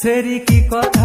সেরি কি কথা